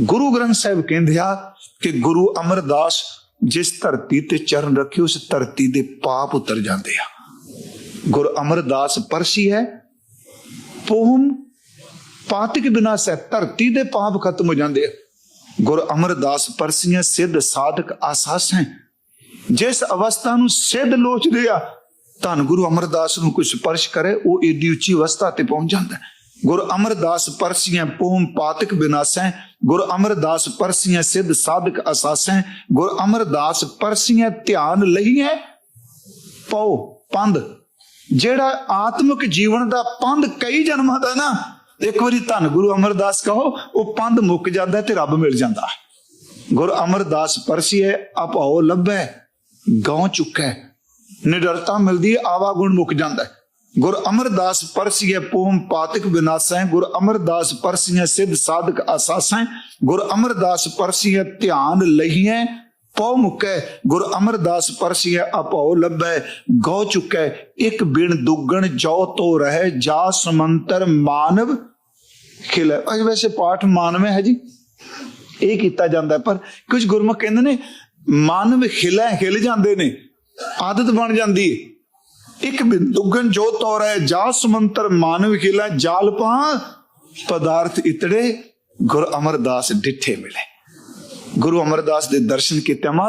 ਗੁਰੂ ਗ੍ਰੰਥ ਸਾਹਿਬ ਕਹਿੰਦੇ ਆ ਕਿ ਗੁਰੂ ਅਮਰਦਾਸ ਜਿਸ ਧਰਤੀ ਤੇ ਚਰਨ ਰੱਖੇ, ਉਸ ਧਰਤੀ ਦੇ ਪਾਪ ਉਤਰ ਜਾਂਦੇ ਆ। ਗੁਰ ਅਮਰਦਾਸ ਪਰਸੀ ਹੈ, ਪੋਹਮ ਪਾਤਿਕ ਬਿਨਾਸ਼ ਹੈ ਧਰਤੀ ਦੇ ਪਾਪ ਖਤਮ ਹੋ ਜਾਂਦੇ ਆ। ਗੁਰ ਅਮਰਦਾਸ ਪਰਸੀਆਂ ਸਿੱਧ ਸਾਧਕ ਆਸਾਸ ਹੈ। ਜਿਸ ਅਵਸਥਾ ਨੂੰ ਸਿੱਧ ਲੋਚਦੇ ਆ, ਧੰਨ ਗੁਰੂ ਅਮਰਦਾਸ ਨੂੰ ਕੋਈ ਸਪਰਸ਼ ਕਰੇ, ਉਹ ਏਡੀ ਉੱਚੀ ਅਵਸਥਾ ਤੇ ਪਹੁੰਚ ਜਾਂਦਾ ਹੈ। ਗੁਰ ਅਮਰਦਾਸ ਪਰਸੀਆਂ ਪੂਮ ਪਾਤਕ ਬਿਨਾਸੈ, ਗੁਰ ਅਮਰਦਾਸ ਪਰਸੀਆਂ ਸਿੱਧ ਸਾਧਕ ਅਸਾਸੈ, ਗੁਰ ਅਮਰਦਾਸ ਪਰਸੀਆਂ ਧਿਆਨ ਲਈਐ ਪਉ ਪੰਧ। ਜਿਹੜਾ ਆਤਮਿਕ ਜੀਵਨ ਦਾ ਪੰਧ ਕਈ ਜਨਮਾਂ ਦਾ ਨਾ, ਇੱਕ ਵਾਰੀ ਧੰਨ ਗੁਰੂ ਅਮਰਦਾਸ ਕਹੋ, ਉਹ ਪੰਧ ਮੁੱਕ ਜਾਂਦਾ ਤੇ ਰੱਬ ਮਿਲ ਜਾਂਦਾ। ਗੁਰ ਅਮਰਦਾਸ ਪਰਸੀਏ ਅਪਾਉ ਲੱਭੈ, ਗਉ ਚੁੱਕੈ। ਨਿਡਰਤਾ ਮਿਲਦੀ ਹੈ ਆਵਾਗੁਣ ਮੁੱਕ ਜਾਂਦਾ। ਹੈ ਗੁਰ ਅਮਰਦਾਸ ਪਰਸੀਏ ਪੂਮ ਪਾਤਿਕ ਵਿਨਾਸੈ, ਗੁਰ ਅਮਰਦਾਸ ਪਰਸੀਏ ਸਿੱਧ ਸਾਧਕ ਆਸਾਸੈ, ਗੁਰ ਅਮਰਦਾਸ ਪਰਸੀਏ ਧਿਆਨ ਲਈਐ, ਪਉ ਮੁਕੈ, ਗੁਰ ਅਮਰਦਾਸ ਪਰਸੀਏ ਅਪਾਉ ਲੱਭੈ, ਗਉ ਚੁੱਕੈ, ਇੱਕ ਬਿਨ ਦੁੱਗਣ ਜੋ ਤੋ ਰਹਿ, ਜਾ ਸਮੰਤਰ ਮਾਨਵ ਖਿਲ। ਅਜ ਵੈਸੇ ਪਾਠ ਮਾਨਵੇਂ ਹੈ ਜੀ, ਇਹ ਕੀਤਾ ਜਾਂਦਾ ਪਰ ਕੁਝ ਗੁਰਮੁਖ ਕਹਿੰਦੇ ਨੇ, ਮਾਨਵ ਹਿਲੇ ਹਿਲ ਜਾਂਦੇ ਨੇ, ਆਦਤ ਬਣ ਜਾਂਦੀ ਹੈ। ਇੱਕ ਬਿੰਦੁਗਨ ਜੋ ਤੋਰੈ ਜਾ ਸਮੰਤਰ ਮਾਨਵ ਹਿਲਾ, ਜਾਲ ਪਦਾਰਥ ਇਤੜੇ, ਗੁਰ ਅਮਰਦਾਸ ਡਿੱਠੇ ਮਿਲੇ। ਗੁਰੂ ਅਮਰਦਾਸ ਦੇ ਦਰਸ਼ਨ ਕੀਤੇ ਮਾਰ